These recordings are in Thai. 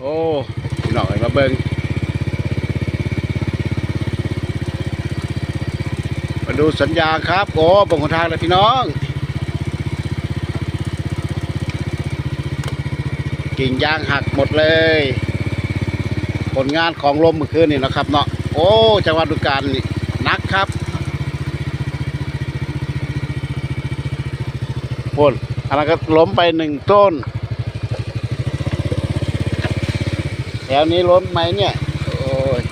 โอ้พี่อยมาเบิ่งมาดูสัญญาครับ โอ้บงคนทางเลยพี่น้อง กิ่งยางหักหมดเลย ผลงานของลมเมื่อคืนนี่นะครับเนาะโอ้จังหวัดดุการนี่นักครับพนอันนั้นก็ล้มไปหนึ่งต้น แถวนี้ล้มไหมเนี่ย โอ้ย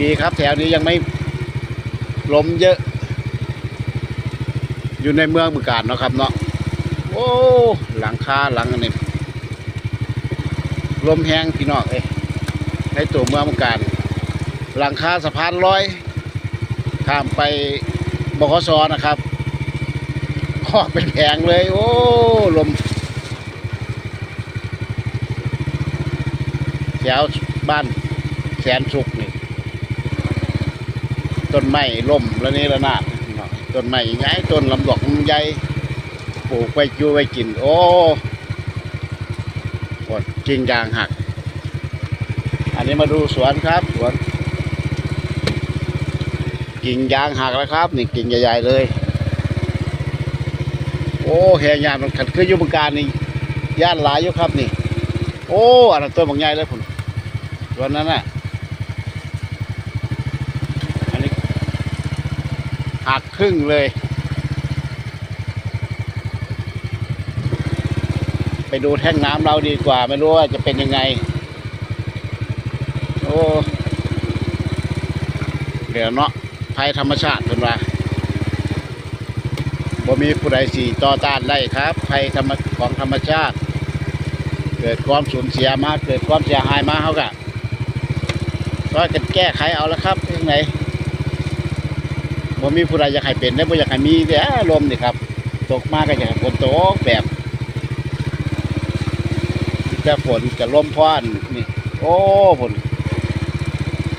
ดีครับแถวนี้ยังไม่ล้มเยอะ อยู่ในเมืองบึงการเนาะครับเนาะ โอ้ หลังคาหลังนี้ลมแห้งพี่น้องเอ้ยในตัวเมืองบึงการ หลังคาสะพานลอย ข้ามไปบขสนะครับออเป็นแผงเลย โอ้ ลม แถวบ้านแสนสุกนี่ ต้นไม้ล่มแล้วนี่ระนาดต้นไม้ใหญ่ต้นลำดอกใหญ่ปลูกไปจูไปกิน โอ้ปวดจริงยางหัก อันนี้มาดูสวนครับสวนกิ่งยางหักแล้วครับ นี่กิ่งใหญ่ๆเลย โอ้แหงยานมันขัดขึ้นยุบการนี่ย่านหลายอยู่ครับนี่ โอ้อันนั้นตัวบางใหญ่เลยผม ตัวนั้นน่ะอันนี้หักครึ่งเลย ไปดูแท่งน้ำเราดีกว่า ไม่รู้ว่าจะเป็นยังไง โอ้เดี๋ยวเนาะภัยธรรมชาติเป็นว่าบ่มีผู้ใดสี่ต่อต้านได้ครับภัยธรรมของธรรมชาติ เกิดความสูญเสียมา เกิดความเสียหายมาเขากะ ก็จะแก้ไขเอาแล้วครับยังไงบ่มีผู้ใดอยากให้เป็นได้บ่อยากให้มีแต่ลมนี่ครับ ตกมากก็อยากฝนตกแบบจะฝนจะลมพร้อนนี่ โอ้ฝน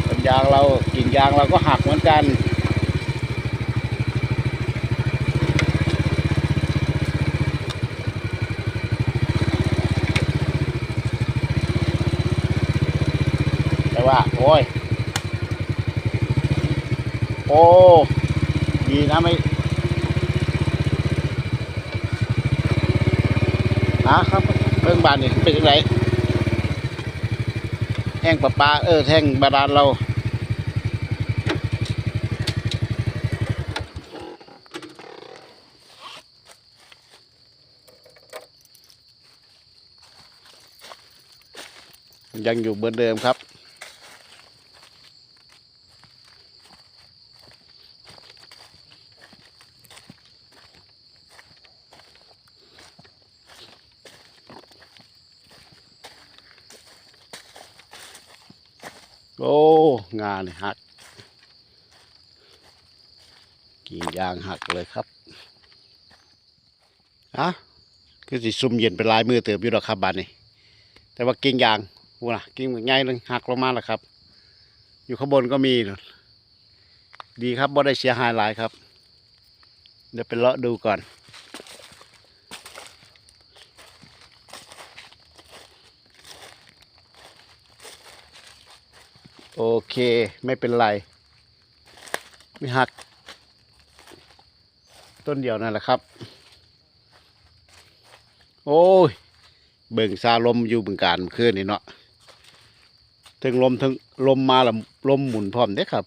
ต้นยางเรากิ่งยางเราก็หักเหมือนกัน แต่ว่า โอ้ย โอ้ดีนะไม่หาครับเรื่องบานนี่เป็นยังไงแห้งปลาปลาเออแท่งบาดาลเรายังอยู่เหมือนเดิมครับ โอ้งานหัก กิ่งยางหักเลยครับอะคือสิซุ่มเย็นเป็นลายมือเติบอยู่ดอกครับบานนี้ แต่ว่ากิ่งยางวันะกิ่งง่ายเลยหักลงมาแล้วครับ อยู่ข้างบนก็มี ดีครับบ่ได้เสียหายหลายครับ เดี๋ยวไปเลาะดูก่อน โอเคไม่เป็นไร ไม่หัก ต้นเดียวนั่นแหละครับ โอ้ย เบิ่งซาลมอยู่บึงการเมื่อคืนนี่เนาะถึงลมถึงลมมาล้วลมหมุนพร้อมเด้ครับ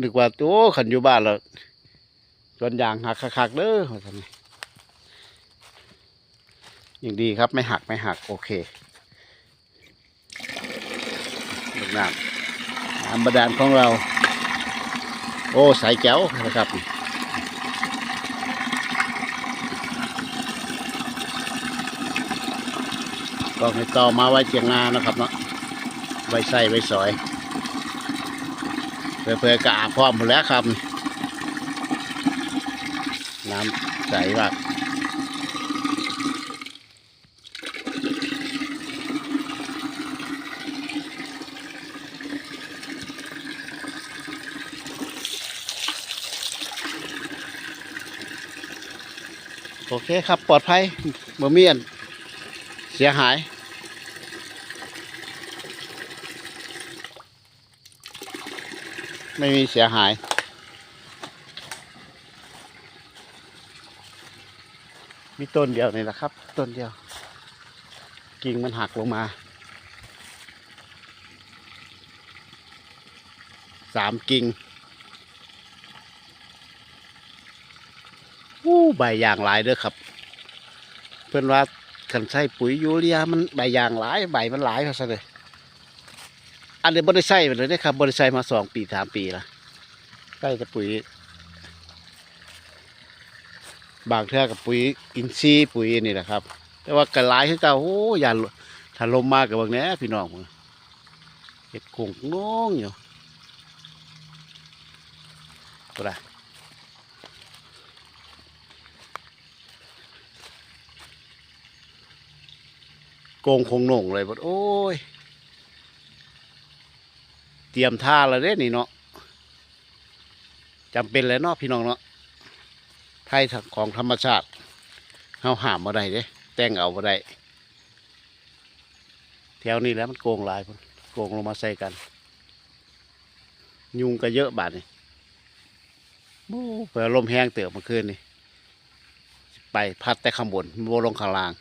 นึกว่าโอ้ขันอยู่บ้านแล้วสวนยางหักคักๆเด้อว่าซั่นนี่อย่างดีครับไม่หักไม่หักโอเคเบิ่งน้ำ น้ำบดาลของเรา โอ้ใสแจ๋วนะครับก็ให้ต่อมาไว้เจียงงานะครับเนาะไว้ใส่ไว้สอยเพื่อๆกะอาพร้อมหมดแล้วครับ น้ำใสมาก โอเคครับ ปลอดภัยบ่มีอันเสียหาย ไม่มีเสียหาย มีต้นเดียวนี่แหละครับ ต้นเดียว กิ่งมันหักลงมาสามกิ่ง อู้ใบยางหลายเด้อครับ เพื่อนว่าขันใส่ปุ๋ยยูเรียมันใบยางหลายใบมันหลายเขาซะเลยอันนี้บริใส่ไปเลยนะครับบริใส่มาสองปีสามปีละใส่แต่ปุ๋ย บางเทื่อกับปุ๋ยอินทรีปุ๋ยนี่แหละครับ แต่ว่ากระไรคือเก่าโอ้ยานถ้าลมมากกับบางแหน่พี่น้องเห็ดกงน้องอยู่ก็ได้ โกงคงหน่งเลยบดโอ้ย เตรียมท่าแล้วเด้นี่เนาะจำเป็นเลยเนาะพี่น้องเนาะไทยของธรรมชาติเฮาหามมาได้เด้แต่งเอามาได้แถวนี้แล้วมันโกงลายพุ่นโกงลงมาใส่กัน ยุงก็เยอะบาดนี่โอ้เผื่อลมแห้งเตือเมื่อคืนนี่ไปพัดแต่ข้างบนโบลงข้างล่าง